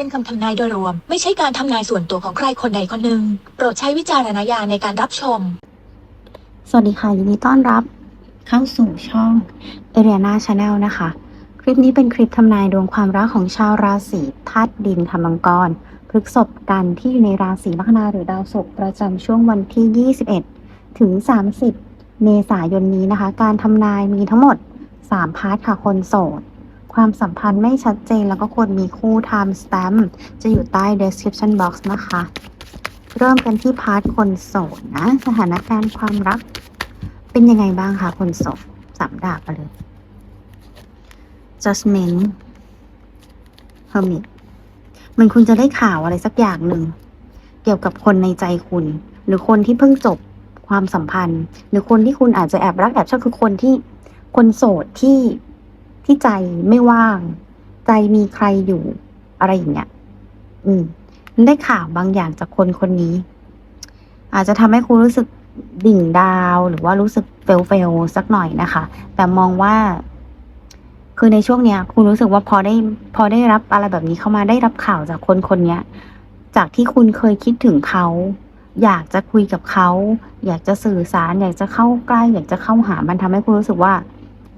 เป็นคำทำนายโดยรวม ไม่ใช่การทำนายส่วนตัวของใครคนใดคนหนึ่ง โปรดใช้วิจารณญาณในการรับชม สวัสดีค่ะ ยินดีต้อนรับ เข้าสู่ช่อง a r i a n a Channel นะคะ คลิปนี้เป็นคลิปทำนายดวงความรักของชาวราศีธาตุดินธรรมังกรพฤกษบกันที่อยู่ในราศีลัคนาหรือดาวศุกร์ประจำช่วงวันที่ 21 ถึง 30 เมษายนนี้นะคะ การทำนายมีทั้งหมด 3 พาร์ทค่ะคนโสด ความสัมพันธ์ไม่ชัดเจนแล้วก็ควรมีคู่ time stamp จะอยู่ใต้ description box นะคะ เริ่มกันที่พาร์ทคนโสดนะ สถานการณ์ความรัก เป็นยังไงบ้างคะคนโสดสามดาบมาเลย judgment hermit เหมันคุณจะได้ข่าวอะไรสักอย่างหนึ่ง เกี่ยวกับคนในใจคุณ หรือคนที่เพิ่งจบความสัมพันธ์ หรือคนที่คุณอาจจะแอบรักแอบชอบคือคนที่คนโสดที่ ที่ใจไม่ว่าง ใจมีใครอยู่อะไรอย่างเงี้ย อืมได้ข่าวบางอย่างจากคนคนนี้ อาจจะทำให้คุณรู้สึกดิ่งดาวหรือว่ารู้สึกเฟลเฟลสักหน่อยนะคะ แต่มองว่า คือในช่วงเนี้ย คุณรู้สึกว่าพอได้ พอได้รับอะไรแบบนี้เข้ามาได้รับข่าวจากคนคนเนี้ย จากที่คุณเคยคิดถึงเขา อยากจะคุยกับเขา อยากจะสื่อสาร อยากจะเข้าใกล้ อยากจะเข้าหามันทำให้คุณรู้สึกว่า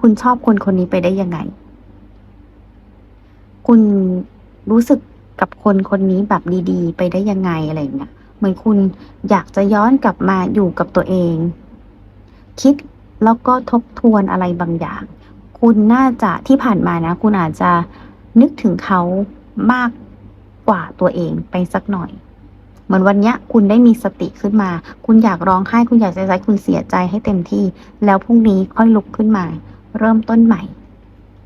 คุณชอบคนคนนี้ไปได้ยังไง คุณรู้สึกกับคนคนนี้แบบดีๆ ไปได้ยังไงอะไรอย่างเงี้ย เหมือนคุณอยากจะย้อนกลับมาอยู่กับตัวเอง คิดแล้วก็ทบทวนอะไรบางอย่าง คุณน่าจะที่ผ่านมานะ คุณอาจจะนึกถึงเขามากกว่าตัวเองไปสักหน่อย เหมือนวันเนี้ยคุณได้มีสติขึ้นมา คุณอยากร้องไห้ คุณอยากจใจคุณเสียใจให้เต็มที่ แล้วพรุ่งนี้ค่อยลุกขึ้นมา เริ่มต้นใหม่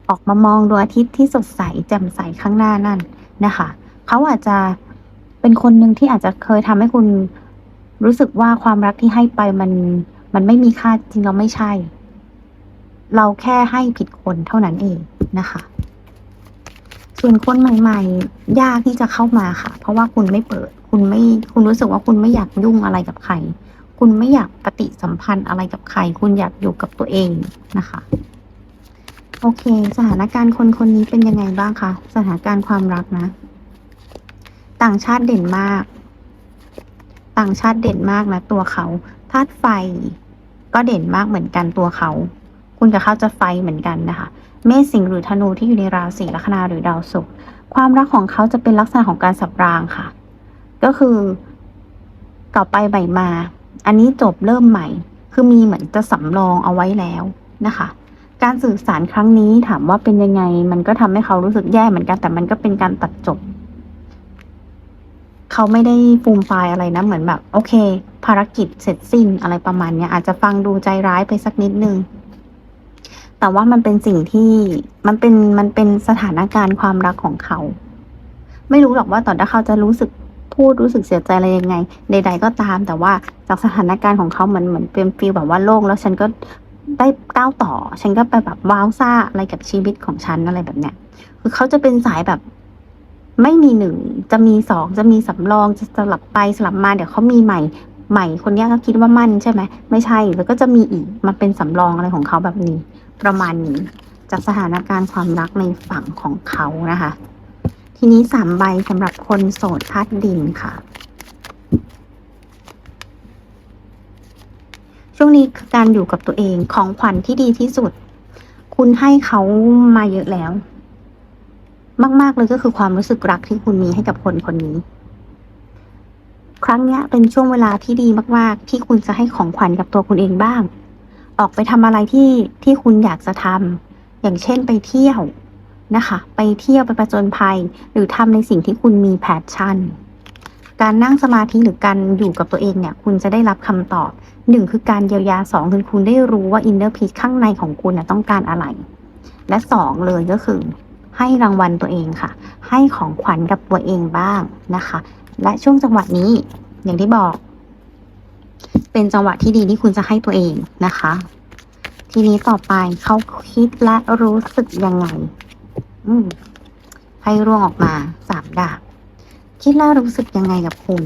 ออกมามองดวงอาทิตย์ที่สดใสแจ่มใสข้างหน้านั่นนะคะเขาอาจจะเป็นคนหนึ่งที่อาจจะเคยทำให้คุณรู้สึกว่าความรักที่ให้ไปมันมันไม่มีค่าจริงเราไม่ใช่ เราแค่ให้ผิดคนเท่านั้นเองนะคะ ส่วนคนใหม่ ๆ ยากที่จะเข้ามาค่ะ เพราะว่าคุณไม่เปิด คุณไม่คุณรู้สึกว่าคุณไม่อยากยุ่งอะไรกับใคร คุณไม่อยากปฏิสัมพันธ์อะไรกับใคร คุณอยากอยู่กับตัวเองนะคะ โอเค สถานการณ์คนคนนี้เป็นยังไงบ้างคะ สถานการณ์ความรักนะ ต่างชาติเด่นมาก ต่างชาติเด่นมากนะตัวเขาธาตุไฟ ก็เด่นมากเหมือนกันตัวเขา คุณกับเขาจะไฟเหมือนกันนะคะ เมษสิงห์หรือธนูที่อยู่ในราศีลัคนาหรือดาวศุกร์ ความรักของเขาจะเป็นลักษณะของการสับรางค่ะ ก็คือเก่าไปใหม่มา อันนี้จบเริ่มใหม่ คือมีเหมือนจะสำรองเอาไว้แล้วนะคะ การสื่อสารครั้งนี้ถามว่าเป็นยังไง มันก็ทำให้เขารู้สึกแย่เหมือนกัน แต่มันก็เป็นการตัดจบ เขาไม่ได้ฟูมไฟายอะไรนะ เหมือนแบบ โอเค ภารกิจเสร็จสิ้นอะไรประมาณเนี้ยอาจจะฟังดูใจร้ายไปสักนิดนึงแต่ว่ามันเป็นสิ่งที่มันเป็นมันเป็นสถานการณ์ความรักของเขา ไม่รู้หรอกว่าตอนที่เขาจะรู้สึกพูดรู้สึกเสียใจอะไรยังไง ใด ๆ ก็ตาม แต่ว่าจากสถานการณ์ของเขาเหมือนเหมือนเป็นฟีลแบบว่าโล่งแล้วฉันก็ ได้ก้าวต่อ ฉันก็ไปแบบว้าวซ่าอะไรกับชีวิตของฉันอะไรแบบเนี้ย คือเขาจะเป็นสายแบบไม่มีหนึ่ง จะมีสองจะมีสำรองจะสลับไปสลับมาเดี๋ยวเขามีใหม่ใหม่คนนี้ก็คิดว่ามั่นใช่ไหมไม่ใช่แล้วก็จะมีอีกมาเป็นสำรองอะไรของเขาแบบนี้ ประมาณนี้จากสถานการณ์ความรักในฝั่งของเขานะคะ ทีนี้สามใบสำหรับคนโสดธาตุดินค่ะ ช่วงนี้คือการอยู่กับตัวเองของขวัญที่ดีที่สุด คุณให้เขามาเยอะแล้ว มาก ๆ เลยก็คือความรู้สึกรักที่คุณมีให้กับคนคนนี้ ครั้งนี้เป็นช่วงเวลาที่ดีมาก ๆ ที่คุณจะให้ของขวัญกับตัวคุณเองบ้าง ออกไปทำอะไรที่ที่คุณอยากจะทำอย่างเช่นไปเที่ยวนะคะ ไปเที่ยวไปประจนภัย หรือทำในสิ่งที่คุณมีแพชชั่น การนั่งสมาธิหรือการอยู่กับตัวเองเนี่ย คุณจะได้รับคำตอบหนึ่งคือการเยียวยาสองคือคุณได้รู้ว่าอินเนอร์พีข้างในของคุณน่ะต้องการอะไร และสองเลยก็คือ ให้รางวัลตัวเองค่ะ ให้ของขวัญกับตัวเองบ้างนะคะ และช่วงจังหวะนี้ อย่างที่บอก เป็นจังหวะที่ดีที่คุณจะให้ตัวเองนะคะ ทีนี้ต่อไปเขาคิดและรู้สึกยังไง อืมให้ร่วงออกมาสามดาบ คิดและรู้สึกยังไงกับคุณ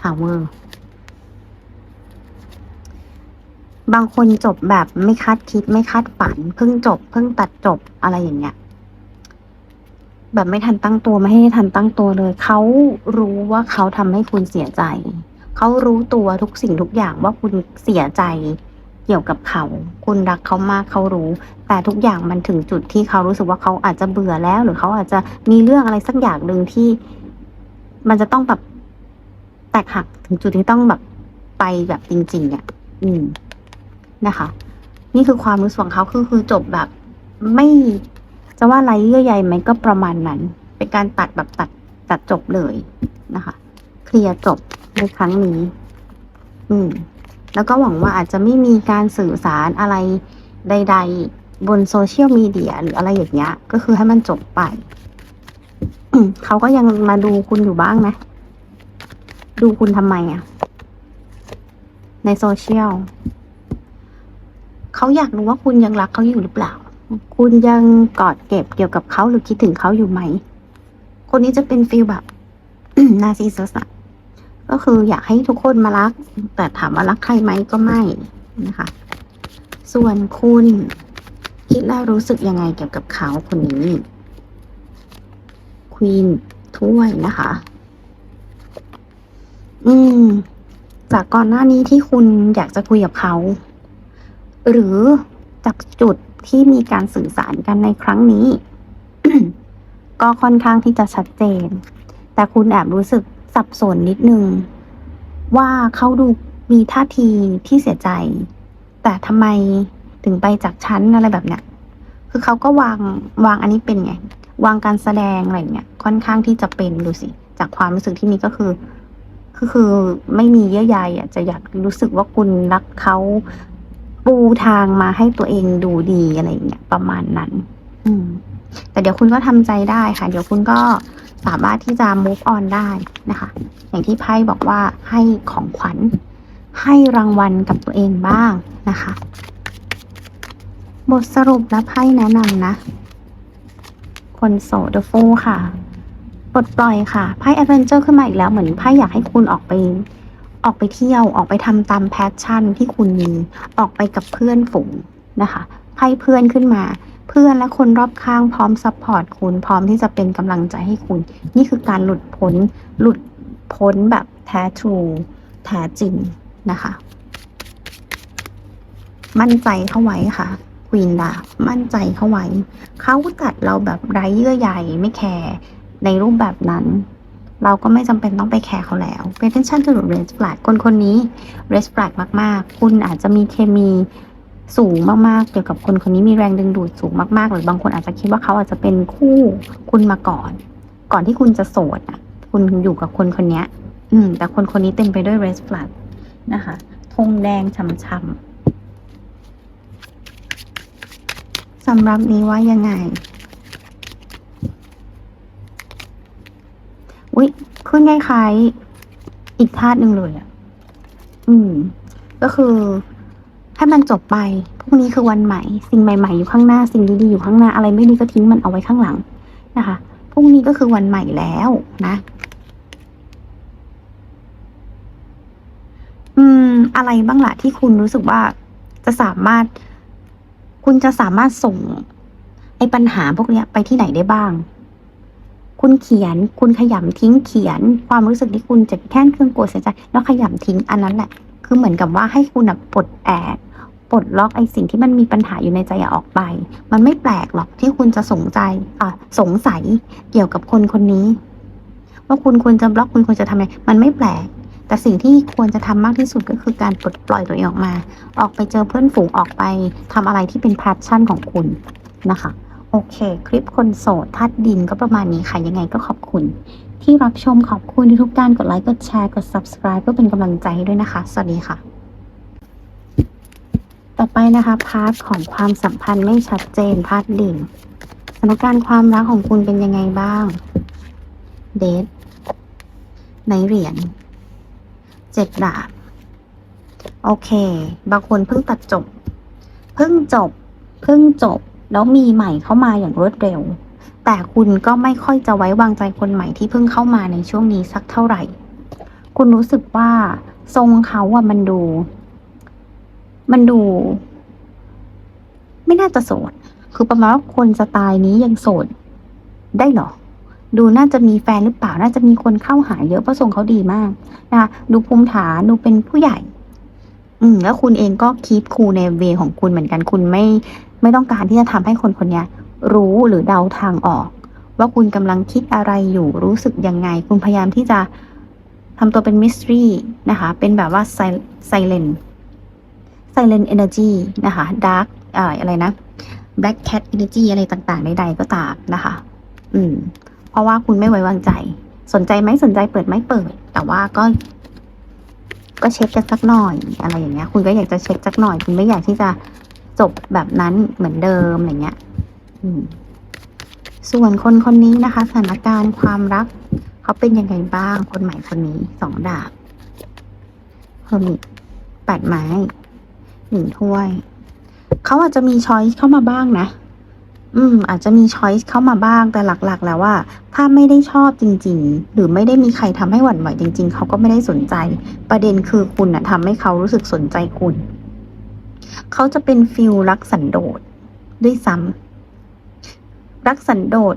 ถามเวอร์บางคนจบแบบไม่คาดคิดไม่คาดฝัน เพิ่งจบ เพิ่งตัดจบอะไรอย่างเงี้ย แบบไม่ทันตั้งตัวไม่ให้ทันตั้งตัวเลย เขารู้ว่าเขาทำให้คุณเสียใจ เขารู้ตัวทุกสิ่งทุกอย่างว่าคุณเสียใจ เกี่ยวกับเขา คุณรักเขามากเขารู้ แต่ทุกอย่างมันถึงจุดที่เขารู้สึกว่าเขาอาจจะเบื่อแล้ว หรือเขาอาจจะมีเรื่องอะไรสักอย่างหนึ่งที่ มันจะต้องแบบแตกหักถึงจุดที่ต้องแบบไปแบบจริงๆอะอืมนะคะ นี่คือความรู้สึกของเขาคือคือจบแบบไม่จะว่าไรเยื่อใยไหมก็ประมาณนั้น เป็นการตัดแบบตัดตัดจบเลยนะคะ เคลียร์จบในครั้งนี้ อืม แล้วก็หวังว่าอาจจะไม่มีการสื่อสารอะไรใด ๆ บนโซเชียลมีเดียหรืออะไรอย่างเงี้ย ก็คือให้มันจบไป เขาก็ยังมาดูคุณอยู่บ้างนะ ดูคุณทำไมอะในโซเชียลเขาอยากรู้ว่าคุณยังรักเขาอยู่หรือเปล่า คุณยังกอดเก็บเกี่ยวกับเขาหรือคิดถึงเขาอยู่ไหม คนนี้จะเป็นฟีลแบบนาซีซัสอะ ก็คืออยากให้ทุกคนมารัก แต่ถามว่ารักใครไหมก็ไม่นะคะ ส่วนคุณคิดแล้วรู้สึกยังไงเกี่ยวกับเขาคนนี้ ควีนถ้วยนะคะ อืม จากก่อนหน้านี้ที่คุณอยากจะคุยกับเขา หรือจากจุดที่มีการสื่อสารกันในครั้งนี้ ก็ค่อนข้างที่จะชัดเจน แต่คุณแอบรู้สึก สับสนนิดนึง ว่าเขาดูมีท่าทีที่เสียใจ แต่ทำไมถึงไปจากชั้นอะไรแบบเนี้ยคือเขาก็วางวางอันนี้เป็นไง วางการแสดงอะไรเงี้ยค่อนข้างที่จะเป็นดูสิ จากความรู้สึกที่มีก็คือก็คือไม่มีเยื่อใยอะจะอยากรู้สึกว่าคุณรักเขาปูทางมาให้ตัวเองดูดีอะไรอย่างเงี้ยประมาณนั้น อืม แต่เดี๋ยวคุณก็ทำใจได้ค่ะ เดี๋ยวคุณก็ สามารถที่จะ move on ได้นะคะ อย่างที่ไพ่บอกว่าให้ของขวัญ ให้รางวัลกับตัวเองบ้างนะคะ บทสรุปและไพ่แนะนำนะ คนโสด The Fool ค่ะปลดปล่อยค่ะไพ่แอดเวนเจอร์ขึ้นมาอีกแล้วเหมือนไพ่อยากให้คุณออกไปออกไปเที่ยวออกไปทำตามแพชชั่นที่คุณมี ออกไปกับเพื่อนฝูงนะคะไพ่เพื่อนขึ้นมา เพื่อนและคนรอบข้างพร้อมซัพพอร์ตคุณ พร้อมที่จะเป็นกำลังใจให้คุณ นี่คือการหลุดพ้นหลุดพ้นแบบแท้ทรูแท้จริงนะคะ มั่นใจเข้าไว้ค่ะควีนดามั่นใจเข้าไว้ เขาตัดเราแบบไร้เยื่อใยไม่แคร์ในรูปแบบนั้น เราก็ไม่จำเป็นต้องไปแคร์เขาแล้ว pay attention to the red flag คนคนนี้ red flag มาก ๆ คุณอาจจะมีเคมี สูงมากๆ เกี่ยวกับคนคนนี้มีแรงดึงดูดสูงมากๆ หรือบางคนอาจจะคิดว่าเขาอาจจะเป็นคู่คุณมาก่อน ก่อนที่คุณจะโสดอะ คุณอยู่กับคนคนนี้อืม แต่คนคนนี้เต็มไปด้วย red flag นะคะธงแดงช่ำๆสำหรับนี้ว่ายังไง อุ้ยขึ้นคล้ายๆอีกธาตุหนึ่งเลยอะ อืม ก็คือ ให้มันจบไปพรุ่งนี้คือวันใหม่ สิ่งใหม่ๆอยู่ข้างหน้า สิ่งดีๆอยู่ข้างหน้า อะไรไม่ดีก็ทิ้งมันเอาไว้ข้างหลังนะคะ พรุ่งนี้ก็คือวันใหม่แล้วนะ อืม อะไรบ้างล่ะที่คุณรู้สึกว่าจะสามารถ คุณจะสามารถส่งไอ้ปัญหาพวกเนี้ยไปที่ไหนได้บ้าง คุณเขียน คุณขยำทิ้งเขียน ความรู้สึกที่คุณเจ็บแค้นเครื่องโกรธเสียใจ แล้วขยำทิ้งอันนั้นแหละ คือเหมือนกับว่าให้คุณปลดแอก ปลดล็อกไอ้สิ่งที่มันมีปัญหาอยู่ในใจออกไป มันไม่แปลกหรอกที่คุณจะสงใจอะสงสัยเกี่ยวกับคนคนนี้ ว่าคุณควรจะบล็อกคุณควรจะทำอะไรมันไม่แปลก แต่สิ่งที่ควรจะทำมากที่สุดก็คือการปลดปล่อยตัวเองออกมา ออกไปเจอเพื่อนฝูงออกไปทำอะไรที่เป็นแพชชั่นของคุณนะคะโอเค คลิปคนโสดทัดดินก็ประมาณนี้ค่ะ ยังไงก็ขอบคุณ ที่รับชมขอบคุณที่ทุกการกดไลค์กดแชร์กด subscribe เพื่อเป็นกำลังใจให้ด้วยนะคะ สวัสดีค่ะ ต่อไปนะคะพาร์ทของความสัมพันธ์ไม่ชัดเจนพาร์ทดิ่งสถานการณ์ความรักของคุณเป็นยังไงบ้าง เดทในเหรียญเจ็ดดาบโอเค บางคนเพิ่งตัดจบ เพิ่งจบ เพิ่งจบ แล้วมีใหม่เข้ามาอย่างรวดเร็ว แต่คุณก็ไม่ค่อยจะไว้วางใจคนใหม่ที่เพิ่งเข้ามาในช่วงนี้สักเท่าไหร่ คุณรู้สึกว่าทรงเขาอะมันดู มันดู ไม่น่าจะโสด คือประมาณว่าคนสไตล์นี้ยังโสดได้เหรอ ดูน่าจะมีแฟนหรือเปล่า น่าจะมีคนเข้าหาเยอะเพราะทรงเขาดีมากนะคะดูภูมิฐานดูเป็นผู้ใหญ่ อืม แล้วคุณเองก็คีปคูลในเวของคุณเหมือนกัน คุณไม่ ไม่ต้องการที่จะทำให้คนคนนี้รู้หรือเดาทางออก ว่าคุณกำลังคิดอะไรอยู่รู้สึกยังไง คุณพยายามที่จะทำตัวเป็นมิส t รีนะคะ เป็นแบบว่าไซเลน ไซเลนเอเนอร์จีนะคะดาร์กอะไรนะ Black Cat Energy อะไรต่างๆ ใดๆก็ตามนะคะ อืม เพราะว่าคุณไม่ไว้วางใจ สนใจไหมสนใจเปิดไหมเปิด แต่ว่าก็ ก็เช็คกันสักหน่อย อะไรอย่างเงี้ย คุณก็อยากจะเช็คสักหน่อย คุณไม่อยากที่จะจบแบบนั้นเหมือนเดิมอะไรเงี้ย อืม ส่วนคนคนนี้นะคะ สถานการณ์ความรักเขาเป็นยังไงบ้าง คนใหม่คนนี้สองดาบเฮอร์มิตแปดไม้ หนึ่งถ้วย เขาอาจจะมีช้อยส์เข้ามาบ้างนะ อืม อาจจะมีช้อยส์เข้ามาบ้างแต่หลักๆ แล้วว่า ถ้าไม่ได้ชอบจริง ๆ หรือไม่ได้มีใครทำให้หวั่นไหวจริง ๆ เขาก็ไม่ได้สนใจ ประเด็นคือคุณนะทำให้เขารู้สึกสนใจคุณ เขาจะเป็นฟิลรักสันโดษด้วยซ้ำรักสันโดษ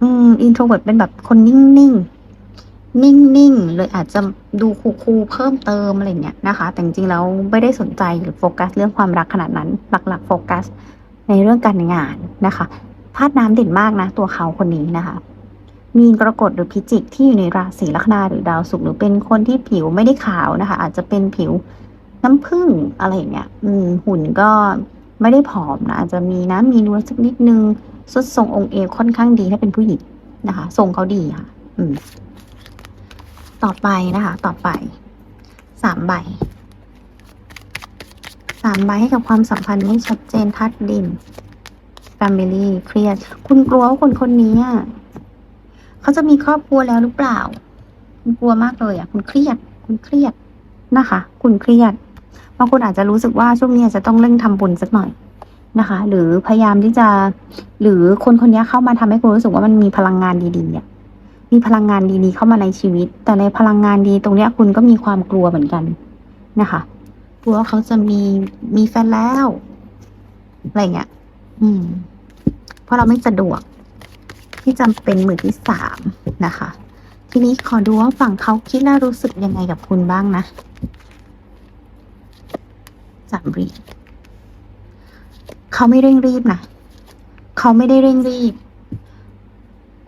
อืมอินโทรเวิร์ดเป็นแบบคนนิ่งๆ นิ่งๆ เลยอาจจะดูคูลๆเพิ่มเติมอะไรเงี้ยนะคะ แต่จริงๆแล้วไม่ได้สนใจหรือโฟกัสเรื่องความรักขนาดนั้น หลักๆ โฟกัส ในเรื่องการงานนะคะธาตุน้ำเด่นมากนะ ตัวเขาคนนี้นะคะ มีนกรกฎหรือพิจิกที่อยู่ในราศีลัคนาหรือดาวศุกร์หรือเป็นคนที่ผิวไม่ได้ขาวนะคะ อาจจะเป็นผิวน้ำผึ้งอะไรอย่างเงี้ย อืม หุ่นก็ไม่ได้ผอมนะอาจจะมีนะมีนวลสักนิดนึงสุดทรงองค์เอวค่อนข้างดีถ้าเป็นผู้หญิงนะคะ ทรงเขาดีค่ะ อืม ต่อไปนะคะ ต่อไปสามใบสามใบให้กับความสัมพันธ์ไม่ชัดเจนทัดดิน Family เครียดคุณกลัวว่าคนคนนี้เขาจะมีครอบครัวแล้วหรือเปล่า คุณกลัวมากเลยอะ คุณเครียด คุณเครียดนะคะ คุณเครียดบางคนอาจจะรู้สึกว่าช่วงนี้จจะต้องเร่งทำบุญสักหน่อยนะคะ หรือพยายามที่จะ หรือคนคนนี้เข้ามาทำให้คุณรู้สึกว่ามันมีพลังงานดีๆอะ มีพลังงานดีๆเข้ามาในชีวิต แต่ในพลังงานดีตรงเนี้ยคุณก็มีความกลัวเหมือนกันนะคะกลัวว่าเขาจะมีมีแฟนแล้วอะไรเงี้ย อืม เพราะเราไม่สะดวก ที่จำเป็นมือที่สามนะคะ ทีนี้ขอดูว่าฝั่งเขาคิดและรู้สึกยังไงกับคุณบ้างนะสามรีเขาไม่เร่งรีบนะเขาไม่ได้เร่งรีบ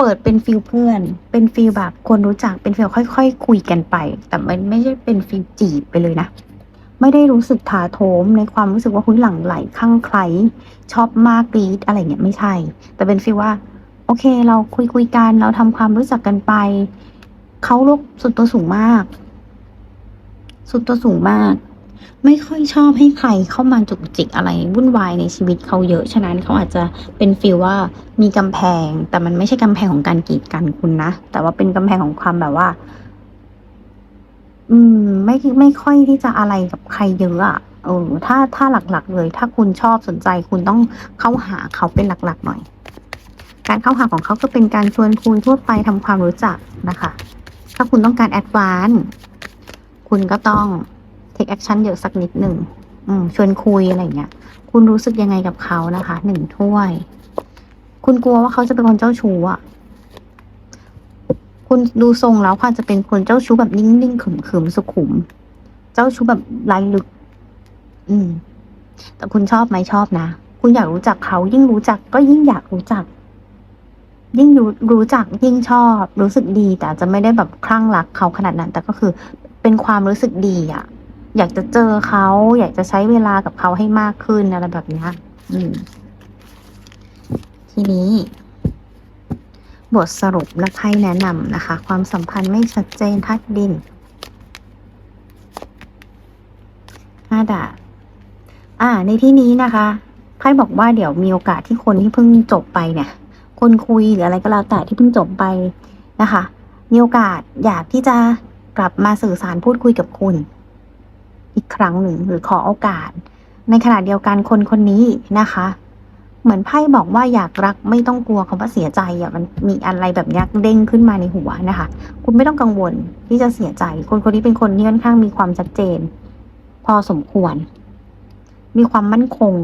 ปิดเป็นฟิลเพื่อน เป็นฟิลแบบคนรู้จักเป็นฟิลค่อยๆคคุยกันไป แต่มันไม่ใช่เป็นฟิลจีบไปเลยนะ ไม่ได้รู้สึกถาโถมในความรู้สึกว่าคุณหลังไหลข้างใครชอบมากรีดอะไรเงี้ยไม่ใช่ แต่เป็นฟีลว่า โอเค เราคุยคุยกันเราทำความรู้จักกันไปเขาลกสุดตัวสูงมาก สุดตัวสูงมาก ไม่ค่อยชอบให้ใครเข้ามาจุกจิกอะไรวุ่นวายในชีวิตเขาเยอะ ฉะนั้นเขาอาจจะเป็นฟีลว่ามีกำแพง แต่มันไม่ใช่กำแพงของการกีดกันคุณนะ แต่ว่าเป็นกำแพงของความแบบว่า อืม ไม่ไม่ค่อยที่จะอะไรกับใครเยอะอะเออถ้าถ้าหลักๆ เลย ถ้าคุณชอบสนใจคุณต้องเข้าหาเขาเป็นหลักๆหน่อย การเข้าหาของเขาก็เป็นการชวนคุยทั่วไปทำความรู้จักนะคะ ถ้าคุณต้องการแอดวานคุณก็ต้อง เทคแอคชั่นเยอะสักนิดหนึ่งชวนคุยอะไรเงี้ย คุณรู้สึกยังไงกับเขานะคะหนึ่งถ้วย คุณกลัวว่าเขาจะเป็นคนเจ้าชู้อะคุณดูทรงแล้วค่ะจะเป็นคนเจ้าชู้แบบนิ่งๆขึมๆสุขุม เจ้าชู้แบบไร้ลึก อืม แต่คุณชอบไหมชอบนะคุณอยากรู้จักเขายิ่งรู้จักก็ยิ่งอยากรู้จัก ยิ่งรู้รู้จักยิ่งชอบ รู้สึกดีแต่จจะไม่ได้แบบคลั่งรักเขาขนาดนั้น แต่ก็คือเป็นความรู้สึกดีอะ อยากจะเจอเขา อยากจะใช้เวลากับเขาให้มากขึ้นอะไรแบบนี้อืม ทีนี้ บทสรุปและไพ่แนะนำนะคะ ความสัมพันธ์ไม่ชัดเจนทัดดินห้าดาบอ่า ในที่นี้นะคะไพ่บอกว่าเดี๋ยวมีโอกาสที่คนที่เพิ่งจบไปเนี่ย คนคุยหรืออะไรก็แล้วแต่ที่เพิ่งจบไปนะคะ มีโอกาสอยากที่จะกลับมาสื่อสารพูดคุยกับคุณ อีกครั้งหนึ่งหรือขอโอกาส ในขณะเดียวกันคนคนนี้นะคะ เหมือนไพ่บอกว่าอยากรักไม่ต้องกลัวคำว่าเสียใจอะมันมีอะไรแบบนี้เด้งขึ้นมาในหัวนะคะ คุณไม่ต้องกังวลที่จะเสียใจ คนคนนี้เป็นคนที่ค่อนข้างมีความชัดเจน พอสมควร มีความมั่นคง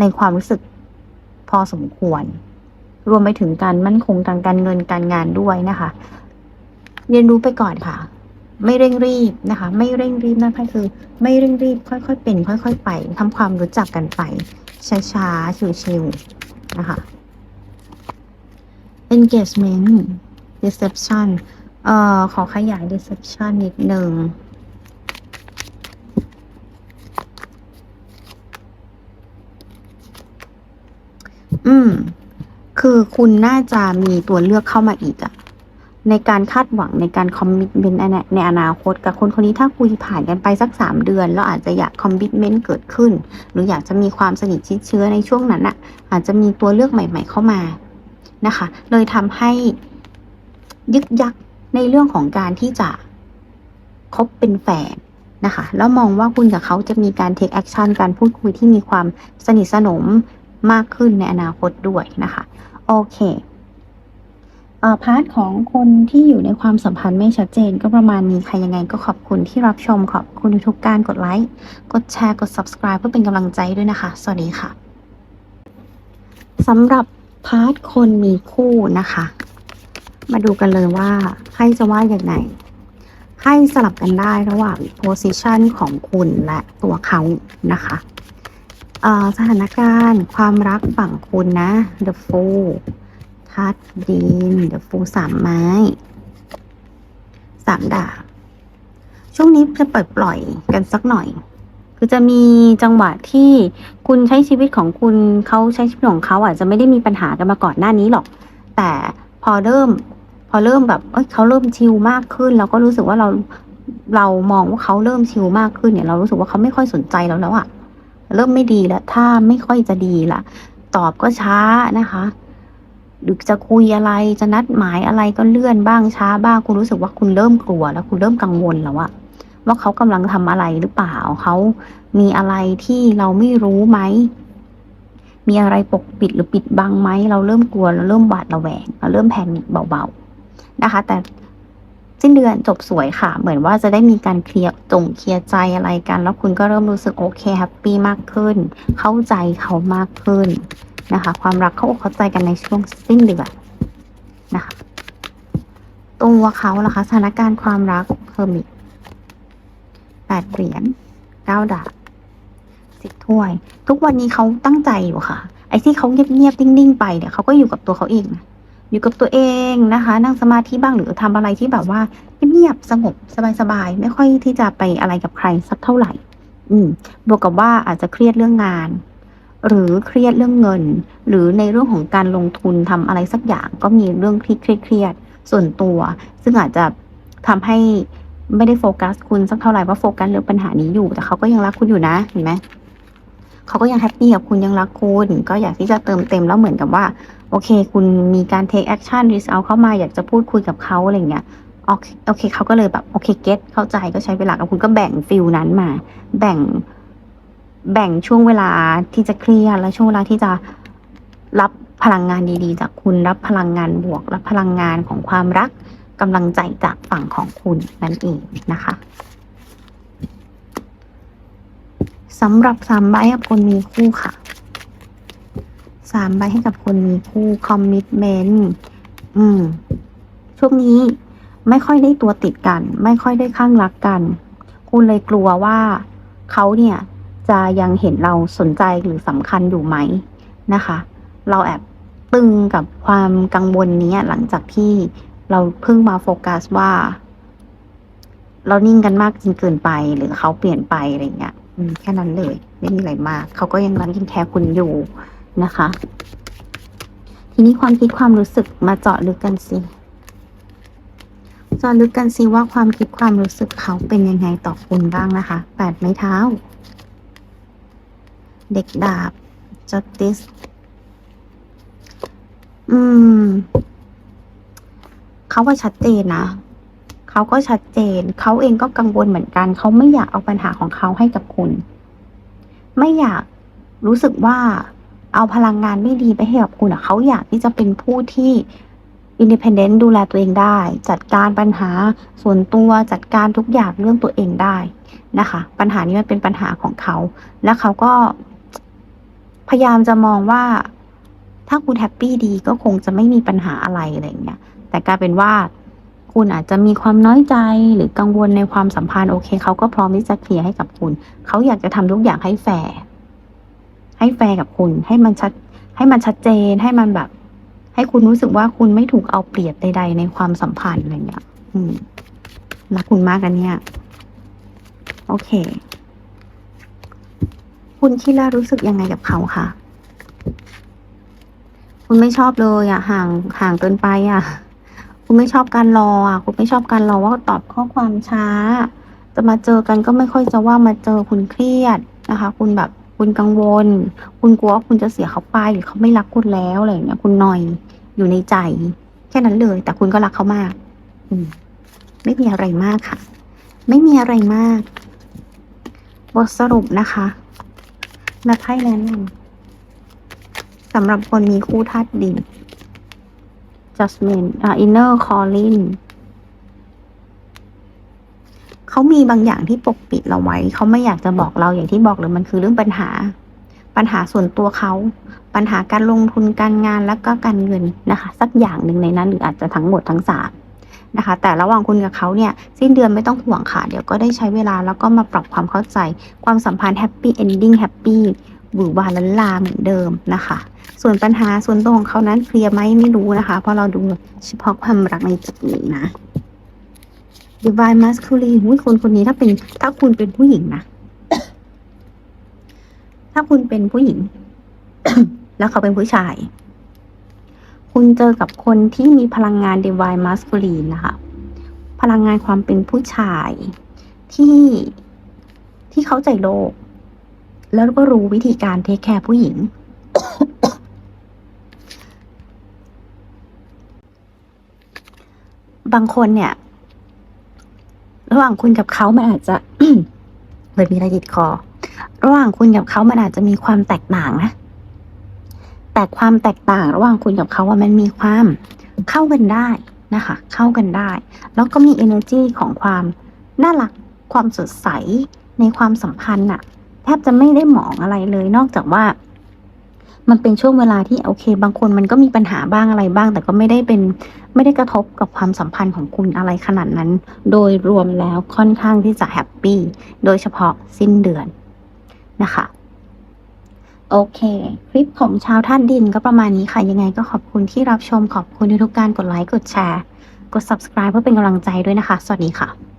ในความรู้สึกพอสมควร รวมไปถึงการมั่นคงทางการเงินการงานด้วยนะคะ เรียนรู้ไปก่อนค่ะ ไม่เร่งรีบนะคะ ไม่เร่งรีบนั่นก็คือ ไม่เร่งรีบค่อยๆเป็น ค่อย ๆ ไปทำความรู้จักกันไป ช้าๆชิวๆนะคะ engagement deception เอ่อขอขยาย deception นิดหนึ่งอืม คือคุณน่าจะมีตัวเลือกเข้ามาอีกอะ ในการคาดหวังในการคอมมิ t เมนต์ในอนาคต กับคนคนนี้ถ้าคุยผ่านกันไปสักสามเดือนแล้วอาจจะอยากคอมมิ t เมนต์เกิดขึ้น หรืออยากจะมีความสนิทชิดเชื้อในช่วงนั้นอะอาจจะมีตัวเลือกใหม่ ๆ เข้ามานะคะ เลยทำให้ยึกยักในเรื่องของการที่จะคบเป็นแฟนนะคะ แล้วมองว่าคุณกับเขาจะมีการ take action การพูดคุยที่มีความสนิทสนมมากขึ้นในอนาคตด้วยนะคะ โอเค พาร์ทของคนที่อยู่ในความสัมพันธ์ไม่ชัดเจนก็ประมาณนี้ค่ะยังไงก็ขอบคุณที่รับชมขอบคุณทุกการกดไลค์กดแชร์กด subscribe เพื่อเป็นกำลังใจด้วยนะคะ สวัสดีค่ะสำหรับพาร์ทคนมีคู่นะคะ มาดูกันเลยว่าไพ่จะว่าอย่างไรไพ่สลับกันได้ระหว่าง position ของคุณและตัวเขานะคะสถานการณ์ความรักฝั่งคุณนะ the fool ทัดดิน the fool สามไม้ สามดาบ ช่วงนี้จะปล่อยปล่อยกันสักหน่อย คือจะมีจังหวะที่คุณใช้ชีวิตของคุณเขาใช้ชีวิตของเขาอาจจะไม่ได้มีปัญหากันมาก่อนหน้านี้หรอก แต่พอเริ่ม พอเริ่มแบบเอ้ยเขาเริ่มชิลมากขึ้น เราก็รู้สึกว่าเราเรามองว่าเขาเริ่มชิลมากขึ้นเนี่ย เรารู้สึกว่าเขาไม่ค่อยสนใจเราแล้วอะเริ่มไม่ดีแล้ว ถ้าไม่ค่อยจะดีละตอบก็ช้านะคะ หรือจะคุยอะไรจะนัดหมายอะไรก็เลื่อนบ้างช้าบ้างคุณรู้สึกว่าคุณเริ่มกลัว แล้วคุณเริ่มกังวลแล้วอะว่าเขากำลังทำอะไรหรือเปล่าเขามีอะไรที่เราไม่รู้ไหมมีอะไรปกปิดหรือปิดบังไหมเราเริ่มกลัวเราเริ่มหวาดระแวง เราเริ่มแพนิคเบาๆนะคะ แต่สิ้นเดือนจบสวยค่ะ เหมือนว่าจะได้มีการเคลียร์จงเคลียร์ใจอะไรกัน แล้วคุณก็เริ่มรู้สึกโอเคแฮปปี้มากขึ้น เข้าใจเขามากขึ้น นะคะ ความรักเข้าอกเข้าใจกันในช่วงสิ้นเดือนนะคะ ตัวเขาล่ะคะสถานการณ์ความรักเฮอร์มิตแปดเหรียญเก้าดาบสิบถ้วย ทุกวันนี้เขาตั้งใจอยู่ค่ะ ไอ้ที่เขาเงียบๆนิ่งๆไปเนี่ยเขาก็อยู่กับตัวเขาเองนะอยู่กับตัวเองนะคะ นั่งสมาธิบ้างหรือทำอะไรที่แบบว่าเงียบๆสงบสบายๆ ไม่ค่อยที่จะไปอะไรกับใครสักเท่าไหร่ อืม บวกกับว่าอาจจะเครียดเรื่องงาน หรือเครียดเรื่องเงิน หรือในเรื่องของการลงทุนทำอะไรสักอย่างก็มีเรื่องที่เครียดๆส่วนตัว ซึ่งอาจจะทำให้ไม่ได้โฟกัสคุณสักเท่าไหร่ว่าโฟกัสเรื่องปัญหานี้อยู่ แต่เขาก็ยังรักคุณอยู่นะเห็นไหมเขาก็ยังแฮปปี้กับคุณยังรักคุณก็อยากที่จะเติมเต็มแล้วเหมือนกับว่า โอเค คุณมีการ take action reach out เข้ามาอยากจะพูดคุยกับเขาอะไรเงี้ยโอเคโอเคเขาก็เลยแบบโอเคเก็ตเข้าใจก็ใช้เวลากับคุณก็แบ่งฟิลนั้นมา แบ่ง แบ่งช่วงเวลาที่จะเครียดและช่วงเวลาที่จะรับพลังงานดีๆ จากคุณรับพลังงานบวกรับพลังงานของความรักกำลังใจจากฝั่งของคุณนั่นเองนะคะสำหรับสามใบกับคนมีคู่ค่ะสามใบให้กับคนมีคู่คอมมิ t เมนต์อืม ช่วงนี้ไม่ค่อยได้ตัวติดกัน ไม่ค่อยได้ข้างรักกัน คุณเลยกลัวว่าเขาเนี่ย จะยังเห็นเราสนใจหรือสำคัญอยู่ไหมนะคะ เราแอบตึงกับความกังวลนี้หลังจากที่เราเพิ่งมาโฟกัสว่า เรานิ่งกันมากจนเกินไปหรือเขาเปลี่ยนไปอะไรเงี้ยแค่นั้นเลย ไม่มีอะไรมาก เขาก็ยังรักยังแคร์คุณอยู่นะคะ ทีนี้ความคิดความรู้สึกมาเจาะลึกกันสิเจาะลึกกันสิว่าความคิดความรู้สึกเขาเป็นยังไงต่อคุณบ้างนะคะแปดไม้เท้า เด็กดาบ justice อืม เขาก็ชัดเจนนะ เขาก็ชัดเจน เขาเองก็กังวลเหมือนกัน เขาไม่อยากเอาปัญหาของเขาให้กับคุณ ไม่อยากรู้สึกว่าเอาพลังงานไม่ดีไปให้กับคุณอะเขาอยากที่จะเป็นผู้ที่อินดิเพนเดนต์ดูแลตัวเองได้ จัดการปัญหาส่วนตัวจัดการทุกอย่างเรื่องตัวเองได้นะคะ ปัญหานี้มันเป็นปัญหาของเขา และเขาก็ พยายามจะมองว่า ถ้าคุณแฮปปี้ดีก็คงจะไม่มีปัญหาอะไรอะไรเงี้ย แต่กลายเป็นว่า คุณอาจจะมีความน้อยใจหรือกังวลในความสัมพันธ์โอเคเขาก็พร้อมที่จะเคลียร์ให้กับคุณ เขาอยากจะทำทุกอย่างให้แฟร์ให้แฟร์กับคุณให้มันชัด ให้มันชัดเจนให้มันแบบ ให้คุณรู้สึกว่าคุณไม่ถูกเอาเปรียบใด ๆ ในความสัมพันธ์อะไรเงี้ย อืมรักคุณมากกันเนี่ย โอเค คุณคิดแล้วรู้สึกยังไงกับเขาคะคุณไม่ชอบเลยอะ ห่างห่างเกินไปอะ คุณไม่ชอบการรออะ คุณไม่ชอบการรอว่าตอบข้อความช้า จะมาเจอกันก็ไม่ค่อยจะว่ามาเจอคุณเครียดนะคะ คุณแบบคุณกังวล คุณกลัวว่าคุณจะเสียเขาไปหรือเขาไม่รักคุณแล้วอะไรอย่างเงี้ย คุณหนอยอยู่ในใจ แค่นั้นเลย แต่คุณก็รักเขามาก อืม ไม่มีอะไรมากค่ะ ไม่มีอะไรมาก บทสรุปนะคะ และไพ่แนะนำสำหรับคนมีคู่ธาตุดิน judgment อ่า inner calling เขามีบางอย่างที่ปกปิดเราไว้ เขาไม่อยากจะบอกเราอย่างที่บอกเลยมันคือเรื่องปัญหา ปัญหาส่วนตัวเขา ปัญหาการลงทุนการงานแล้วก็การเงินนะคะ สักอย่างหนึ่งในนั้นหรืออาจจะทั้งหมดทั้งสาม นะคะ แต่ระหว่างคุณกับเขาเนี่ยสิ้นเดือนไม่ต้องห่วงค่ะ เดี๋ยวก็ได้ใช้เวลาแล้วก็มาปรับความเข้าใจ ความสัมพันธ์แฮปปี้เอนดิ้งแฮปปี้หวือหวาลันลาเหมือนเดิมนะคะ ส่วนปัญหาส่วนตัวของเขานั้นเคลียร์ไหมไม่รู้นะคะ เพราะเราดูเฉพาะความรักในจุดนี้นะ Divine Masculine หุ้ยคนคนนี้ถ้าเป็นถ้าคุณเป็นผู้หญิงนะ ถ้าคุณเป็นผู้หญิง แล้วเขาเป็นผู้ชาย คุณเจอกับคนที่มีพลังงาน Divine Masculine นะคะ พลังงานความเป็นผู้ชายที่ที่เข้าใจโลก แล้วก็รู้วิธีการเทคแคร์ผู้หญิง บางคนเนี่ย ระหว่างคุณกับเขามันอาจจะเลยมีอะไรติดคอ ระหว่างคุณกับเขามันอาจจะมีความแตกต่างนะ แต่ความแตกต่างระหว่างคุณกับเขาว่ามันมีความเข้ากันได้นะคะ เข้ากันได้ แล้วก็มี energy ของความน่ารักความสดใสในความสัมพันธ์น่ะ แทบจะไม่ได้หมองอะไรเลย นอกจากว่า มันเป็นช่วงเวลาที่โอเค บางคนมันก็มีปัญหาบ้างอะไรบ้าง แต่ก็ไม่ได้เป็นไม่ได้กระทบกับความสัมพันธ์ของคุณอะไรขนาดนั้น โดยรวมแล้วค่อนข้างที่จะแฮปปี้โดยเฉพาะสิ้นเดือนนะคะ โอเค คลิปของชาวท่านดินก็ประมาณนี้ค่ะ ยังไงก็ขอบคุณที่รับชมขอบคุณทุกการกดไลค์กดแชร์ กด subscribe เพื่อเป็นกำลังใจด้วยนะคะ สวัสดีค่ะ